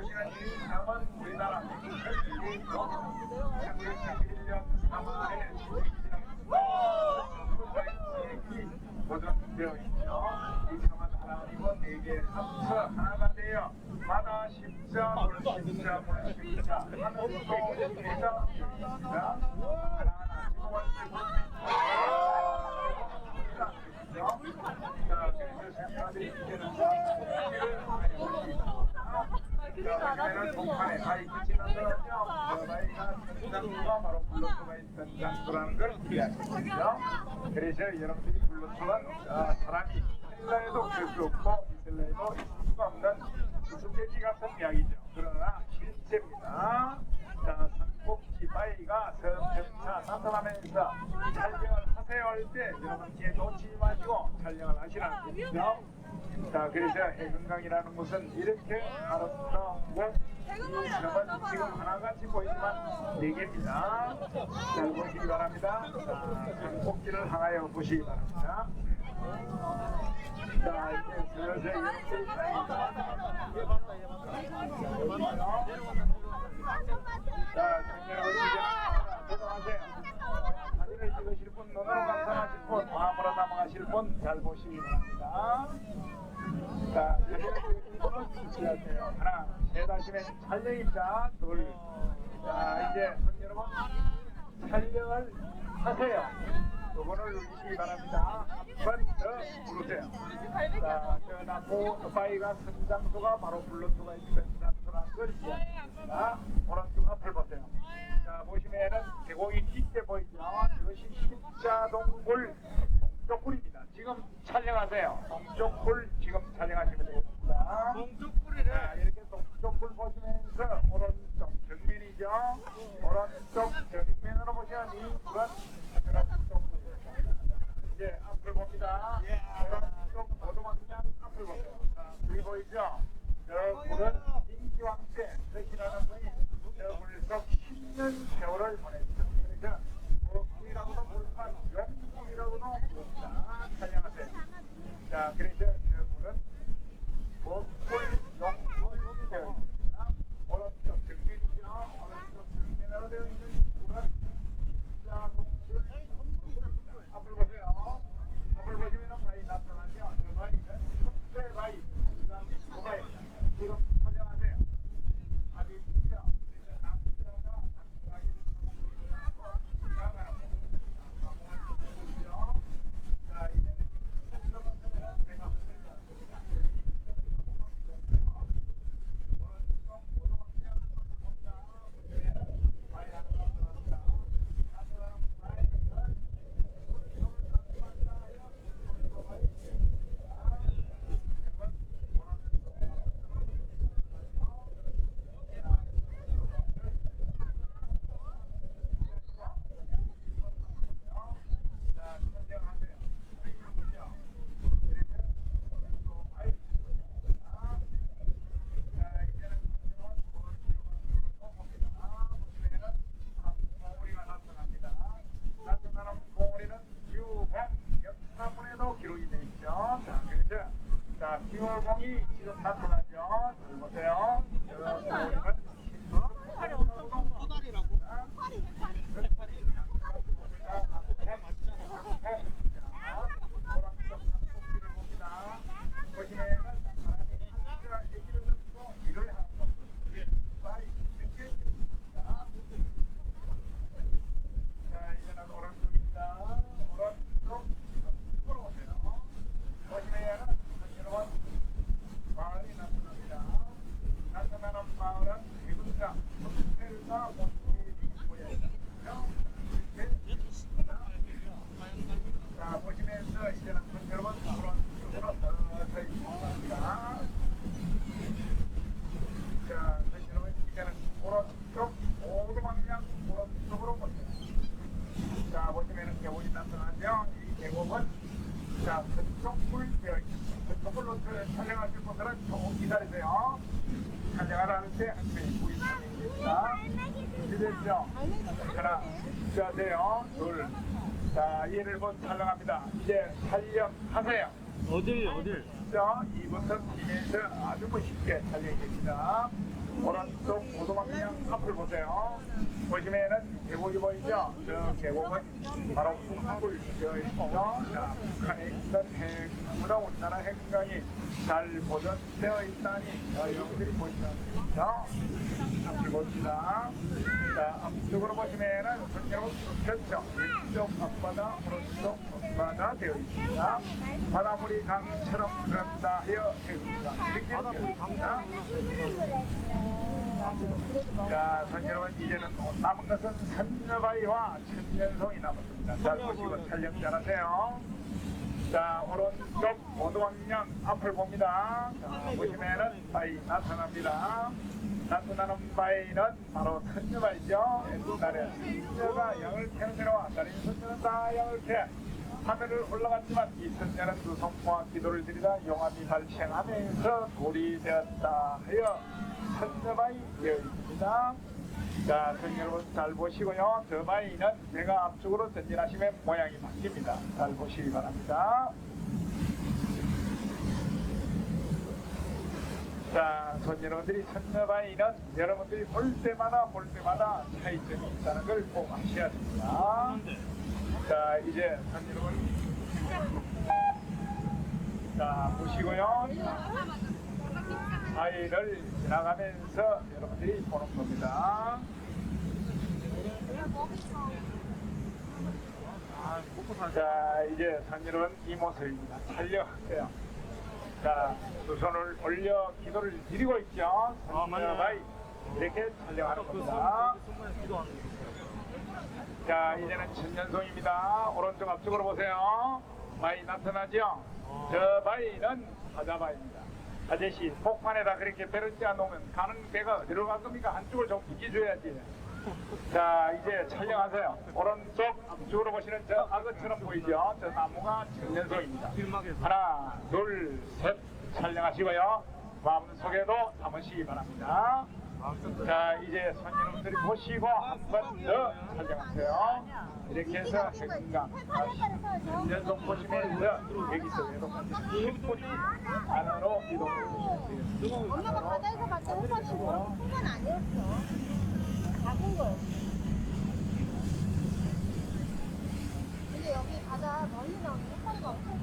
보시는 이 남은 우리나라 이 창립 1년 3월에 보존되어 있죠. 이 성은 하나님은 네개 합쳐 하나가 되어 바다 십자 물 십자 물 십자 하늘도 십자 십자 하나 하나 자, 그래서 생각들이 이제는 그러면은 동판에 가이 끝이나 들었죠. 바이가 장수가 바로 블루투가 있던 장수라는 걸 이해하시죠. 그래서 여러분들이 블루투는 어, 사람이 헬라에도 그럴 수 없고 이슬라에도 있을 수가 없는 수수께끼 같은 이야기죠. 그러나 실제입니다. 자, 삼국지 바위가 점차 나타나면서 촬영을 하세요 할 때 여러분 뒤에 놓치지 마시고 촬영을 하시라는 거죠. 자, 그래서 해금강이라는 곳은 이렇게 아름다운 곳, 이 섬은 지금 하나같이 보이지만 네 개입니다. 잘 보시기 바랍니다. 자, 산꼭지를 향하여 보시기 바랍니다. 자, 이제 슬슬 자, 청년여러분 이제 조정하세요. 사진을 찍으실 분, 눈으로 감상하실 분, 마음으로 담아가실 분 잘 보시기 바랍니다. 자, 사진을 찍으실 분은 주시하세요. 하나, 셋 하시면 촬영입니다. 둘. 자, 이제 손 여러분 촬영을 하세요. 요거를 누르시기 바랍니다. 한번 더 누르세요. 자, 저 나무 바위가 성장소가 바로 블루투가 있는 장소라는 걸 이해합니다. 오른쪽 앞을 보세요. 자, 보시면은 계곡이 깊게 보이죠? 이것이 십자동굴 동쪽굴입니다. 지금 촬영하세요. 동쪽굴 지금 촬영하시면 되겠습니다. 동쪽불이래. 자, 이렇게 동쪽굴 보시면서 오른쪽 정면이죠? 오 10월봉이 지금 나타나죠. 보세요. 여러분, 촬영하라는 때한 분이 보이십니다. 준비됐죠? 하나, 자세요. 둘. 자, 얘를 곧 촬영합니다. 이제 촬영하세요. 어딜 어딜? 자, 이부터 뒤에서 아주 멋있게 달려있습니다. 오른쪽 오도방향 앞을 보세요. 보시면은 계곡이 보이죠? 저 계곡은 바로 북한굴 되어 있죠. 자, 북한에 있던 핵보다 우리나라 핵강이 잘 보존되어 있다니 여러분들이 보시죠. 앞을 봅시다. 자, 앞쪽으로 보시면은 전체로 펼쳐 왼쪽 앞바다, 오른쪽 앞바다 되어 있습니다. 바닷물이 강처럼 흐른다 하여 해줍니다. 이렇게 되어 있습니다. 자, 선 여러분 이제는 남은 것은 선녀바위와 천년송이 남았습니다. 잘 보시고 촬영 잘하세요. 자, 오른쪽 오도방향 앞을 봅니다. 자, 보시면은 바위 나타납니다. 나타나는 바위는 바로 선녀바위죠. 옛날에 선녀가 캐는 데로 다른 선녀는 다 양을 캐. 하늘을 올라갔지만 이 선녀는 두 손과 기도를 드리다 용암이 발생하면서 돌이 되었다 하여 선녀바위 되어 있습니다. 자, 선 여러분 잘 보시고요. 저 바위는 내가 앞쪽으로 전진하시면 모양이 바뀝니다. 잘 보시기 바랍니다. 자, 선 여러분들이 선녀바위는 여러분들이 볼 때마다 볼 때마다 차이점이 있다는 걸 꼭 아셔야 됩니다. 자, 이제 선 여러분. 자, 보시고요. 바위를 지나가면서 여러분들이 보는 겁니다. 아. 자, 이제 선 여러분 이 모습입니다. 촬영하세요. 자, 두 손을 올려 기도를 드리고 있죠. 아, 맞네. 선녀바위 이렇게 촬영하는 그 겁니다. 거. 자, 이제는 천년송입니다. 오른쪽 앞쪽으로 보세요. 바위 나타나죠? 저 바위는 사자바위입니다. 아저씨, 폭판에다 그렇게 배를 띄워 놓으면 가는 배가 어디로 갈 겁니까? 한쪽을 좀 비켜줘야지. 자, 이제 촬영하세요. 오른쪽 앞쪽으로 보시는 저 악어처럼 보이죠? 저 나무가 천년송입니다. 길막에서. 하나, 둘, 셋 촬영하시고요. 마음 속에도 담으시기 바랍니다. 자, 이제 손 여러분들이 보시고 한 번 더 촬영하세요. 이렇게 해서 핵인강 연속 보시면서 여기서 외롭은 10분이 안으로 이동해 엄마가 바다에서 봤을 때 오빠는 큰건 아니었어. 작은 거였어. 근데 여기 바다 멀리 나오는 해파리가 엄청